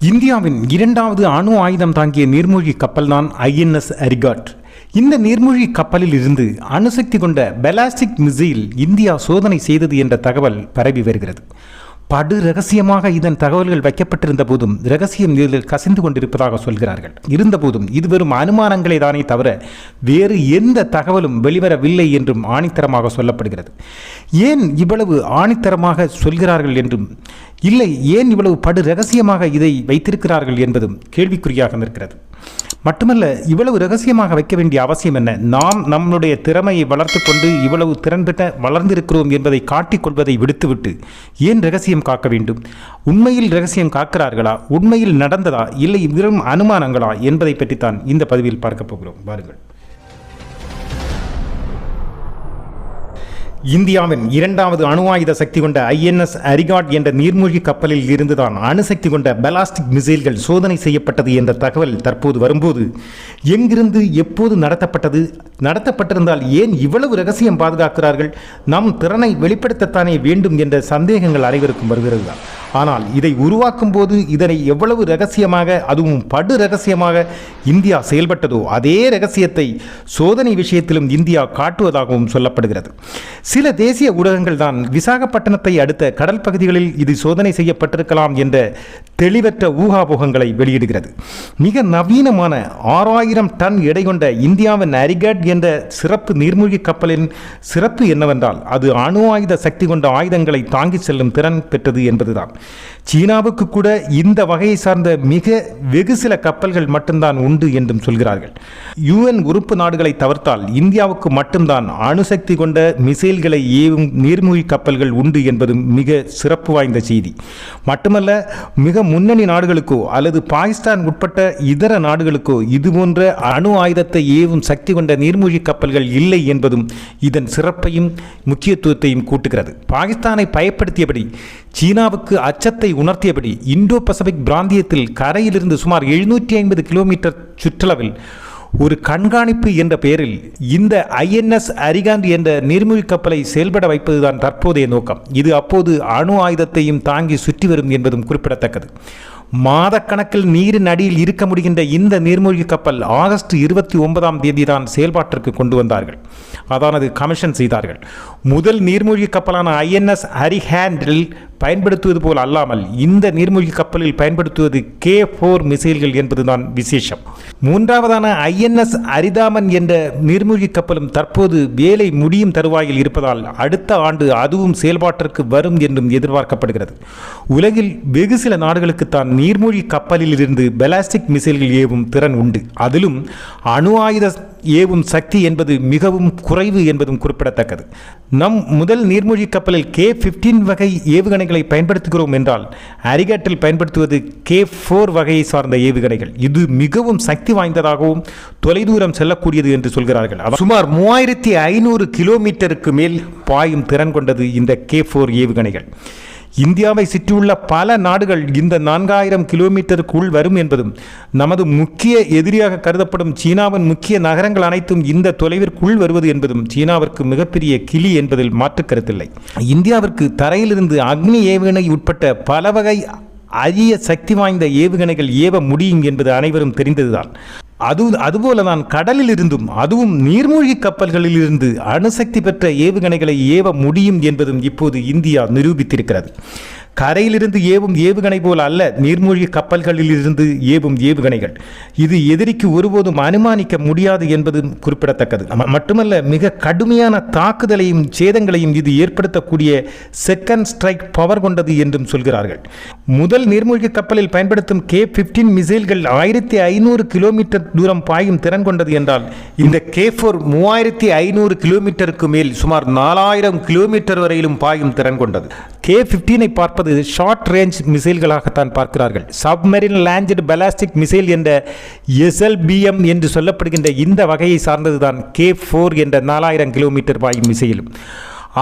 இந்தியாவின் இரண்டாவது அணு ஆயுதம் தாங்கிய நீர்மூழ்கி கப்பல்தான் ஐஎன்எஸ் அரிகாட். இந்த நீர்மூழ்கி கப்பலில் இருந்து அணுசக்தி கொண்ட பெலாஸ்டிக் மிசைல் இந்தியா சோதனை செய்தது என்ற தகவல் பரவி வருகிறது. படு ரகசியமாக இதன் தகவல்கள் வைக்கப்பட்டிருந்த போதும் ரகசியம் இதில் கசிந்து கொண்டிருப்பதாக சொல்கிறார்கள். இருந்தபோதும் இது வெறும் அனுமானங்களை தானே தவிர வேறு எந்த தகவலும் வெளிவரவில்லை என்றும் ஆணித்தரமாக சொல்லப்படுகிறது. ஏன் இவ்வளவு ஆணித்தரமாக சொல்கிறார்கள் என்றும் இல்லை ஏன் இவ்வளவு படு ரகசியமாக இதை வைத்திருக்கிறார்கள் என்பதும் கேள்விக்குறியாக நிற்கிறது மட்டுமல்ல இவ்வளவு ரகசியமாக வைக்க வேண்டிய அவசியம் என்ன? நாம் நம்முடைய திறமையை வளர்த்து கொண்டு இவ்வளவு திறன் பெற்ற வளர்ந்திருக்கிறோம் என்பதை காட்டிக்கொள்வதை விடுத்துவிட்டு ஏன் ரகசியம் காக்க வேண்டும்? உண்மையில் ரகசியம் காக்கிறார்களா? உண்மையில் நடந்ததா? இல்லை வெறும் அனுமானங்களா? என்பதை பற்றித்தான் இந்த பதிவில் பார்க்கப் போகிறோம். பாருங்கள் இந்தியாவின் இரண்டாவது அணு ஆயுத சக்தி கொண்ட ஐஎன்எஸ் அரிகாட் என்ற நீர்மூழ்கி கப்பலில் இருந்துதான் அணுசக்தி கொண்ட பெலாஸ்டிக் மிசைல்கள் சோதனை செய்யப்பட்டது என்ற தகவல் தற்போது வரும்போது எங்கிருந்து எப்போது நடத்தப்பட்டது நடத்தப்பட்டிருந்தால் ஏன் இவ்வளவு ரகசியம் பாதுகாக்கிறார்கள் நம் திறனை வெளிப்படுத்தத்தானே வேண்டும் என்ற சந்தேகங்கள் அனைவருக்கும் வருகிறது ஆனால் இதை உருவாக்கும் போது இதனை எவ்வளவு ரகசியமாக அதுவும் படு ரகசியமாக இந்தியா செயல்பட்டதோ அதே ரகசியத்தை சோதனை விஷயத்திலும் இந்தியா காட்டுவதாகவும் சொல்லப்படுகிறது. சில தேசிய ஊடகங்கள் தான் விசாகப்பட்டினத்தை அடுத்த கடல் பகுதிகளில் இது சோதனை செய்யப்பட்டிருக்கலாம் என்ற தெளிவற்ற ஊகாபோகங்களை வெளியிடுகிறது. மிக நவீனமான ஆறாயிரம் டன் எடை கொண்ட இந்தியாவின் அரிகட் என்ற சிறப்பு நீர்மூழ்கி கப்பலின் சிறப்பு என்னவென்றால் அது அணு ஆயுத சக்தி கொண்ட ஆயுதங்களை தாங்கி செல்லும் திறன் பெற்றது என்பதுதான். சீனாவுக்கு கூட இந்த வகையை சார்ந்த மிக வெகு சில கப்பல்கள் மட்டும்தான் உண்டு என்றும் சொல்கிறார்கள். யுஎன் உறுப்பு நாடுகளை தவிர்த்தால் இந்தியாவுக்கு மட்டும்தான் அணுசக்தி கொண்ட மிசைல்களை ஏவும் நீர்மூழ்கி கப்பல்கள் உண்டு என்பதும் மிக சிறப்பு வாய்ந்த செய்தி. மட்டுமல்ல மிக முன்னணி நாடுகளுக்கோ அல்லது பாகிஸ்தான் உட்பட்ட இதர நாடுகளுக்கோ இதுபோன்ற அணு ஆயுதத்தை ஏவும் சக்தி கொண்ட நீர்மூழ்கி கப்பல்கள் இல்லை என்பதும் இதன் சிறப்பையும் முக்கியத்துவத்தையும் கூட்டுகிறது. பாகிஸ்தானை பயப்படுத்தியபடி சீனாவுக்கு அச்சத்தை உணர்த்தியபடி இந்தோ பசிபிக் பிராந்தியத்தில் கரையிலிருந்து சுமார் எழுநூற்றி ஐம்பது கிலோமீட்டர் சுற்றளவில் ஒரு கண்காணிப்பு என்ற பெயரில் இந்த ஐஎன்எஸ் அரிகாந்த் என்ற நீர்மூழ்கி கப்பலை செயல்பட வைப்பதுதான் தற்போதைய நோக்கம். இது அப்போது அணு ஆயுதத்தையும் தாங்கி சுற்றி வரும் என்பதும் குறிப்பிடத்தக்கது. மாதக்கணக்கில் நீரின் அடியில் இருக்க முடிகின்ற இந்த நீர்மூழ்கி கப்பல் ஆகஸ்ட் இருபத்தி ஒன்பதாம் தேதி தான் செயல்பாட்டிற்கு கொண்டு வந்தார்கள். அதானது கமிஷன் செய்தார்கள். முதல் நீர்மூழ்கி கப்பலான ஐஎன்எஸ் ஹரிஹேண்டில் பயன்படுத்துவது போல் அல்லாமல் இந்த நீர்மூழ்கி கப்பலில் பயன்படுத்துவது கே ஃபோர் மிசைல்கள் என்பதுதான் விசேஷம். மூன்றாவதான ஐஎன்எஸ் அரிதாமன் என்ற நீர்மூழ்கி கப்பலும் தற்போது வேலை முடியும் தருவாயில் இருப்பதால் அடுத்த ஆண்டு அதுவும் செயல்பாட்டிற்கு வரும் என்றும் எதிர்பார்க்கப்படுகிறது. உலகில் வெகு சில நாடுகளுக்கு தான் நீர்மூழ்கி கப்பலில் இருந்து பெலாஸ்டிக் மிசைல்கள் ஏவும் திறன் உண்டு. அதிலும் அணு ஆயுத ஏவும் சக்தி என்பது மிகவும் குறைவு என்பதும் குறிப்பிடத்தக்கது. நம் முதல் நீர்மூழ்கி கப்பலில் கே பிப்டீன் வகை ஏவுகணை ஏவுகணைகளை பயன்படுத்துகிறோம் என்றால் அரிகட்டில் பயன்படுத்துவது கே ஃபோர் வகையை சார்ந்த ஏவுகணைகள். இது மிகவும் சக்தி வாய்ந்ததாகவும் தொலைதூரம் செல்லக்கூடியது என்று சொல்கிறார்கள். அதாவது சுமார் மூவாயிரத்தி ஐநூறு கிலோமீட்டருக்கு மேல் பாயும் திறன் கொண்டது இந்த கே ஃபோர் ஏவுகணைகள். இந்தியாவை சுற்றியுள்ள பல நாடுகள் இந்த நான்காயிரம் கிலோமீட்டருக்குள் வரும் என்பதும் நமது முக்கிய எதிரியாக கருதப்படும் சீனாவின் முக்கிய நகரங்கள் அனைத்தும் இந்த தொலைவிற்குள் வருவது என்பதும் சீனாவிற்கு மிகப்பெரிய கிளி என்பதில் மாற்று கருத்தில்லை. இந்தியாவிற்கு தரையிலிருந்து அக்னி ஏவுகணை உட்பட்ட பல வகை அரிய சக்தி வாய்ந்த ஏவுகணைகள் ஏவ முடியும் என்பது அனைவரும் தெரிந்ததுதான். அது அதுபோல தான் கடலில் இருந்தும் அதுவும் நீர்மூழ்கி கப்பல்களில் இருந்து அணுசக்தி பெற்ற ஏவுகணைகளை ஏவ முடியும் என்பதும் இப்போது இந்தியா நிரூபித்திருக்கிறது. கரையிலிருந்து ஏவும் ஏவுகணை போல் அல்ல நீர்மூழ்கி கப்பல்களில் இருந்து ஏவும் ஏவுகணைகள். இது எதிரிக்கு ஒருபோதும் அனுமானிக்க முடியாது என்பது குறிப்பிடத்தக்கது. மட்டுமல்ல மிக கடுமையான தாக்குதலையும் சேதங்களையும் இது ஏற்படுத்தக்கூடிய செகண்ட் ஸ்ட்ரைக் பவர் கொண்டது என்றும் சொல்கிறார்கள். முதல் நீர்மூழ்கி கப்பலில் பயன்படுத்தும் கே பிப்டீன் மிசைல்கள் ஆயிரத்தி ஐநூறு கிலோமீட்டர் தூரம் பாயும் திறன் கொண்டது என்றால் இந்த கே ஃபோர் மூவாயிரத்தி ஐநூறு கிலோமீட்டருக்கு மேல் சுமார் நாலாயிரம் கிலோமீட்டர் வரையிலும் பாயும் திறன் கொண்டது. கே பிப்டீனை பார்ப்பது ஷார்ட் ரேஞ்ச் மிசைல்களாகத்தான் பார்க்கிறார்கள். சப்மெரின் லாஞ்சட் பலாஸ்டிக் மிசைல் என்ற எஸ்எல்பிஎம் என்று சொல்லப்படுகின்ற இந்த வகையை சார்ந்ததுதான் கே ஃபோர் என்ற நாலாயிரம் கிலோமீட்டர் பாயும் மிசைலும்.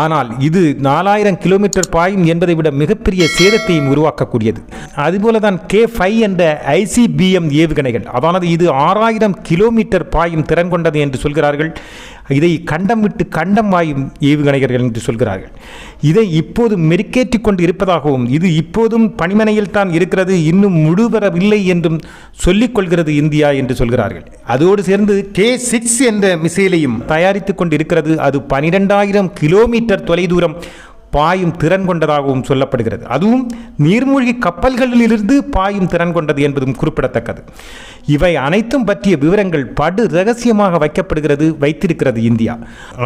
ஆனால் இது நாலாயிரம் கிலோமீட்டர் பாயும் என்பதை விட மிகப்பெரிய சேதத்தையும் உருவாக்கக்கூடியது. அதுபோல தான் கே ஃபைவ் என்ற ஐசிபிஎம் ஏவுகணைகள் அதானது இது ஆறாயிரம் கிலோமீட்டர் பாயும் திறன் கொண்டது என்று சொல்கிறார்கள். இதை கண்டம் விட்டு கண்டம் வாயும் ஏவுகணைகள் என்று சொல்கிறார்கள். இதை இப்போது மெருக்கேற்றிக் கொண்டு இருப்பதாகவும் இது இப்போதும் பணிமனையில் தான் இருக்கிறது இன்னும் முழுவரவில்லை என்றும் சொல்லிக் கொள்கிறது இந்தியா என்று சொல்கிறார்கள். அதோடு சேர்ந்து கே சிக்ஸ் என்ற மிசைலையும் தயாரித்துக் கொண்டு இருக்கிறது அது பனிரெண்டாயிரம் கிலோமீட்டர் தொலைதூரம் பாயும் திறன் கொண்டதாகவும் சொல்லப்படுகிறது. அதுவும் நீர்மூழ்கி கப்பல்களிலிருந்து பாயும் திறன் கொண்டது என்பதும் குறிப்பிடத்தக்கது. இவை அனைத்தும் பற்றிய விவரங்கள் படு ரகசியமாக வைக்கப்படுகிறது வைத்திருக்கிறது இந்தியா.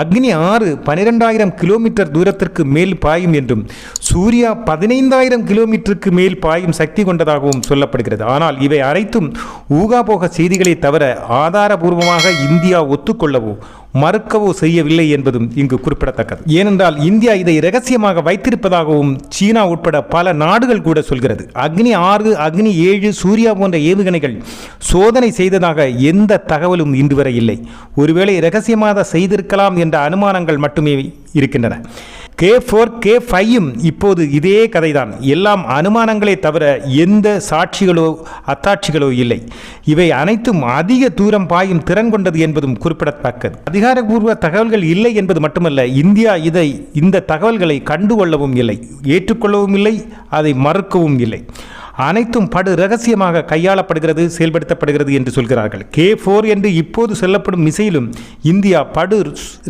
அக்னி ஆறு பனிரெண்டாயிரம் கிலோமீட்டர் தூரத்திற்கு மேல் பாயும் என்றும் சூர்யா பதினைந்தாயிரம் கிலோமீட்டருக்கு மேல் பாயும் சக்தி கொண்டதாகவும் சொல்லப்படுகிறது. ஆனால் இவை அனைத்தும் ஊகாபோக செய்திகளை தவிர ஆதாரபூர்வமாக இந்தியா ஒத்துக்கொள்ளவோ மறுக்கவோ செய்யவில்லை என்பதும் இங்கு குறிப்பிடத்தக்கது. ஏனென்றால் இந்தியா இதை ரகசியமாக வைத்திருப்பதாகவும் சீனா உட்பட பல நாடுகள் கூட சொல்கிறது. அக்னி ஆறு அக்னி ஏழு சூர்யா போன்ற ஏவுகணைகள் சோதனை செய்ததாக எந்த தகவலும் இன்று வரை இல்லை. ஒருவேளை ரகசியமாக செய்திருக்கலாம் என்ற அனுமானங்கள் மட்டுமே இருக்கின்றன. கே ஃபோர் கே ஃபையும் இப்போது இதே கதைதான். எல்லாம் அனுமானங்களே தவிர எந்த சாட்சிகளோ அத்தாட்சிகளோ இல்லை. இவை அனைத்தும் அதிக தூரம் பாயும் திறன் கொண்டது என்பதும் குறிப்பிடத்தக்கது. அதிகாரப்பூர்வ தகவல்கள் இல்லை என்பது மட்டுமல்ல இந்தியா இதை இந்த தகவல்களை கண்டுகொள்ளவும் இல்லை. ஏற்றுக்கொள்ளவும் இல்லை அதை மறுக்கவும் இல்லை. அனைத்தும் படு ரகசியமாக கையாளப்படுகிறது செயல்படுத்தப்படுகிறது என்று சொல்கிறார்கள். கே ஃபோர் என்று இப்போது சொல்லப்படும் மிசைலும் இந்தியா படு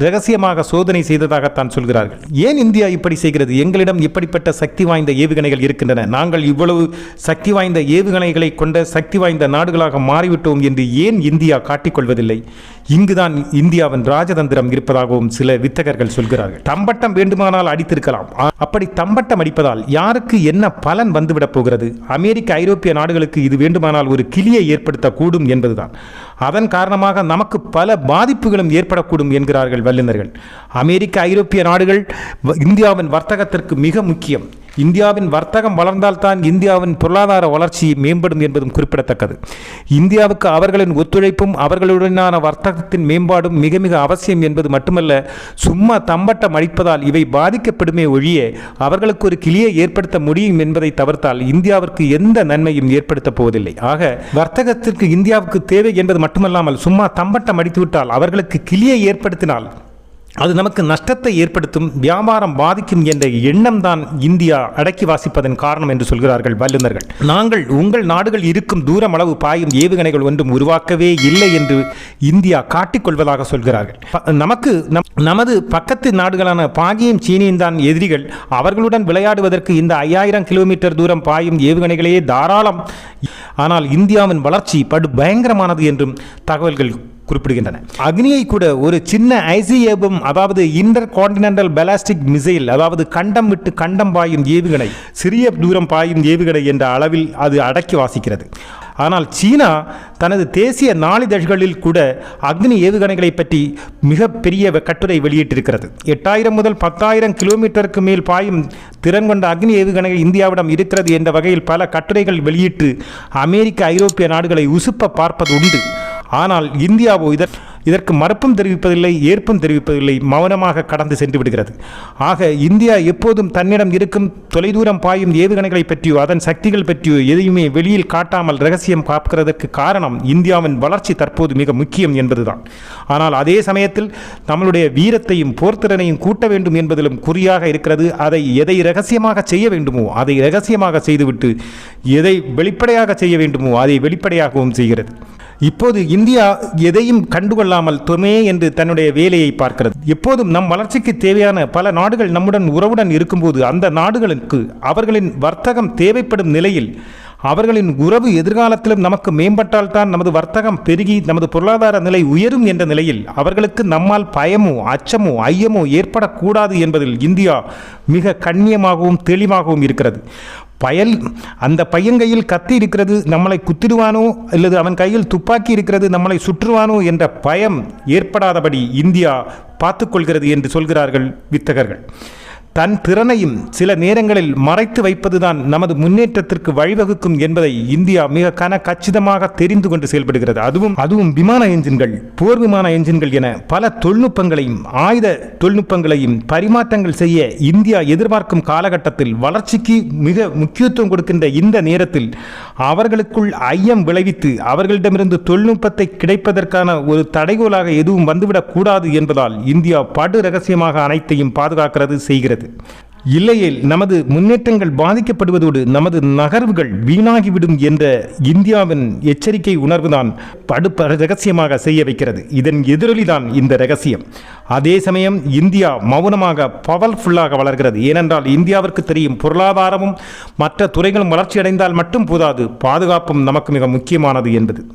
ரகசியமாக சோதனை செய்ததாகத்தான் சொல்கிறார்கள். ஏன் இந்தியா இப்படி செய்கிறது? எங்களிடம் இப்படிப்பட்ட சக்தி வாய்ந்த ஏவுகணைகள் இருக்கின்றன? நாங்கள் இவ்வளவு சக்தி வாய்ந்த ஏவுகணைகளை கொண்ட சக்தி வாய்ந்த நாடுகளாக மாறிவிட்டோம் என்று ஏன் இந்தியா காட்டிக்கொள்வதில்லை? இங்குதான் இந்தியாவின் ராஜதந்திரம் இருப்பதாகவும் சில வித்தகர்கள் சொல்கிறார்கள். தம்பட்டம் வேண்டுமானால் அடித்திருக்கலாம். அப்படி தம்பட்டம் அடிப்பதால் யாருக்கு என்ன பலன் வந்துவிடப் போகிறது? அமெரிக்க ஐரோப்பிய நாடுகளுக்கு இது வேண்டுமானால் ஒரு கிளியை ஏற்படுத்தக்கூடும் என்பதுதான். அதன் காரணமாக நமக்கு பல பாதிப்புகளும் ஏற்படக்கூடும் என்கிறார்கள் வல்லுநர்கள். அமெரிக்க ஐரோப்பிய நாடுகள் வ- இந்தியாவின் வர்த்தகத்திற்கு மிக முக்கியம். இந்தியாவின் வர்த்தகம் வளர்ந்தால்தான் இந்தியாவின் பொருளாதார வளர்ச்சி மேம்படும் என்பதும் குறிப்பிடத்தக்கது. இந்தியாவுக்கு அவர்களின் ஒத்துழைப்பும் அவர்களுடனான வர்த்தகத்தின் மேம்பாடும் மிக மிக அவசியம் என்பது மட்டுமல்ல சும்மா தம்பட்டம் அடிப்பதால் இவை பாதிக்கப்படுமே ஒழிய அவர்களுக்கு ஒரு கிளியை ஏற்படுத்த முடியும் என்பதை தவிர்த்தால் இந்தியாவிற்கு எந்த நன்மையும் ஏற்படுத்தப் போவதில்லை. ஆக வர்த்தகத்திற்கு இந்தியாவுக்கு தேவை என்பது மட்டுமல்லாமல் சும்மா தம்பட்டம் அடித்துவிட்டால் அவர்களுக்கு கிளியை ஏற்படுத்தினால் அது நமக்கு நஷ்டத்தை ஏற்படுத்தும் வியாபாரம் பாதிக்கும் என்ற எண்ணம் தான் இந்தியா அடக்கி வாசிப்பதன் காரணம் என்று சொல்கிறார்கள் வல்லுநர்கள். நாங்கள் உங்கள் நாடுகள் இருக்கும் தூரம் அளவு பாயும் ஏவுகணைகள் ஒன்றும் உருவாக்கவே இல்லை என்று இந்தியா காட்டிக்கொள்வதாக சொல்கிறார்கள். நமக்கு நம்- நமது பக்கத்து நாடுகளான பாகியும் சீனியும் தான் எதிரிகள். அவர்களுடன் விளையாடுவதற்கு இந்த ஐயாயிரம் கிலோமீட்டர் தூரம் பாயும் ஏவுகணைகளே தாராளம். ஆனால் இந்தியாவின் வளர்ச்சி படு பயங்கரமானது என்றும் தகவல்கள் குறிப்பிடுகின்றன. அக்னியை கூட ஒரு சின்ன ஐசிஏபம் அதாவது இன்டர் கான்டினென்டல் பெலாஸ்டிக் மிசைல் அதாவது கண்டம் விட்டு கண்டம் பாயும் ஏவுகணை சிறிய தூரம் பாயும் ஏவுகணை என்ற அளவில் அது அடக்கி வாசிக்கிறது. ஆனால் சீனா தனது தேசிய நாளிதழ்களில் கூட அக்னி ஏவுகணைகளை பற்றி மிகப்பெரிய கட்டுரை வெளியிட்டிருக்கிறது. எட்டாயிரம் முதல் பத்தாயிரம் கிலோமீட்டருக்கு மேல் பாயும் திறன் கொண்ட அக்னி ஏவுகணைகள் இந்தியாவிடம் இருக்கிறது என்ற வகையில் பல கட்டுரைகள் வெளியிட்டு அமெரிக்க ஐரோப்பிய நாடுகளை உசுப்ப பார்ப்பது உண்டு. ஆனால் இந்தியாவோ இதற் இதற்கு மறுப்பும் தெரிவிப்பதில்லை ஏற்பும் தெரிவிப்பதில்லை மௌனமாக கடந்து சென்று விடுகிறது. ஆக இந்தியா எப்போதும் தன்னிடம் இருக்கும் தொலைதூரம் பாயும் ஏவுகணைகளை பற்றியோ அதன் சக்திகள் பற்றியோ எதையுமே வெளியில் காட்டாமல் ரகசியம் காப்பதற்கு காரணம் இந்தியாவின் வளர்ச்சி தற்போது மிக முக்கியம் என்பதுதான். ஆனால் அதே சமயத்தில் நம்மளுடைய வீரத்தையும் போர்த்திறனையும் கூட்ட வேண்டும் என்பதிலும் குறியாக இருக்கிறது. அதை எதை ரகசியமாக செய்ய வேண்டுமோ அதை ரகசியமாக செய்துவிட்டு எதை வெளிப்படையாக செய்ய வேண்டுமோ அதை வெளிப்படையாகவும் செய்கிறது. இப்போது இந்தியா எதையும் கண்டுகொள்ளாமல் தொமே என்று தன்னுடைய வேலையை பார்க்கிறது. எப்போதும் நம் வளர்ச்சிக்கு தேவையான பல நாடுகள் நம்முடன் உறவுடன் இருக்கும்போது அந்த நாடுகளுக்கு அவர்களின் வர்த்தகம் தேவைப்படும் நிலையில் அவர்களின் உறவு எதிர்காலத்திலும் நமக்கு மேம்பட்டால்தான் நமது வர்த்தகம் பெருகி நமது பொருளாதார நிலை உயரும் என்ற நிலையில் அவர்களுக்கு நம்மால் பயமோ அச்சமோ ஐயமோ ஏற்படக்கூடாது என்பதில் இந்தியா மிக கண்ணியமாகவும் தெளிவாகவும் இருக்கிறது. பயல் அந்த பையன் கையில் கத்தி இருக்கிறது நம்மளை குத்திடுவானோ அல்லது அவன் கையில் துப்பாக்கி இருக்கிறது நம்மளை சுற்றுவானோ என்ற பயம் ஏற்படாதபடி இந்தியா பார்த்துக்கொள்கிறது என்று சொல்கிறார்கள் வித்தகர்கள். தன் திறனையும் சில நேரங்களில் மறைத்து வைப்பதுதான் நமது முன்னேற்றத்திற்கு வழிவகுக்கும் என்பதை இந்தியா மிக கன கச்சிதமாக தெரிந்து கொண்டு செயல்படுகிறது. அதுவும் அதுவும் விமான என்ஜின்கள் போர் விமான என்ஜின்கள் என பல தொழில்நுட்பங்களையும் ஆயுத தொழில்நுட்பங்களையும் பரிமாற்றங்கள் செய்ய இந்தியா எதிர்பார்க்கும் காலகட்டத்தில் வளர்ச்சிக்கு மிக முக்கியத்துவம் கொடுக்கின்ற இந்த நேரத்தில் அவர்களுக்குள் ஐயம் விளைவித்து அவர்களிடமிருந்து தொழில்நுட்பத்தை கிடைப்பதற்கான ஒரு தடைகோலாக எதுவும் வந்துவிடக் கூடாது என்பதால் இந்தியா படு ரகசியமாக அனைத்தையும் பாதுகாக்கிறது செய்கிறது. இல்லையேல் நமது முன்னேற்றங்கள் பாதிக்கப்படுவதோடு நமது நகர்வுகள் வீணாகிவிடும் என்ற இந்தியாவின் எச்சரிக்கை உணர்வுதான் படு ரகசியமாக செய்ய வைக்கிறது. இதன் எதிரொலிதான் இந்த ரகசியம். அதே சமயம் இந்தியா மௌனமாக பவர்ஃபுல்லாக வளர்கிறது. ஏனென்றால் இந்தியாவிற்கு தெரியும் பொருளாதாரமும் மற்ற துறைகளும் வளர்ச்சியடைந்தால் மட்டும் போதாது. பாதுகாப்பும் நமக்கு மிக முக்கியமானது என்பது.